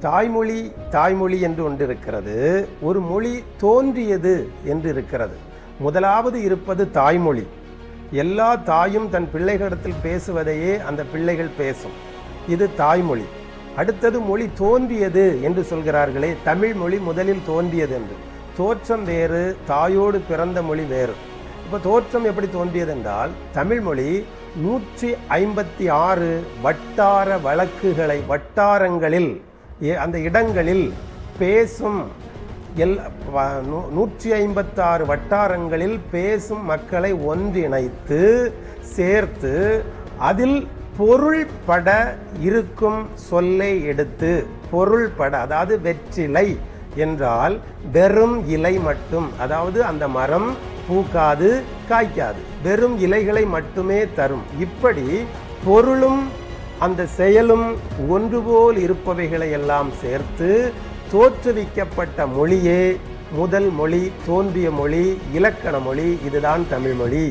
தாய்மொழி தாய்மொழி என்று ஒன்று இருக்கிறது ஒரு மொழி தோன்றியது என்று இருக்கிறது. முதலாவது இருப்பது தாய்மொழி. எல்லா தாயும் தன் பிள்ளைகளிடத்தில் பேசுவதையே அந்த பிள்ளைகள் பேசும். இது தாய்மொழி. அடுத்தது மொழி தோன்றியது என்று சொல்கிறார்களே தமிழ் மொழி முதலில் தோன்றியது என்று. தோற்றம் வேறு தாயோடு பிறந்த மொழி வேறு. இப்போ தோற்றம் எப்படி தோன்றியது என்றால் தமிழ்மொழி நூற்றி ஐம்பத்தி ஆறு வட்டார வழக்குகளை வட்டாரங்களில் அந்த இடங்களில் பேசும் எல் வ- நூ- நூற்றி ஐம்பத்தாறு வட்டாரங்களில் பேசும் மக்களை ஒன்றிணைத்து சேர்த்து அதில் பொருள்பட இருக்கும் சொல்லை எடுத்து பொருள்பட அதாவது வெற்றிலை என்றால் வெறும் இலை மட்டும் அதாவது அந்த மரம் பூக்காது காய்க்காது. வெறும் இலைகளை மட்டுமே தரும். இப்படி பொருளும் அந்த செயலும் ஒன்றுபோல் இருப்பவைகளை எல்லாம் சேர்த்து தோற்றுவிக்கப்பட்ட மொழியே முதல் மொழி தோன்றிய மொழி இலக்கண மொழி இதுதான் தமிழ்மொழி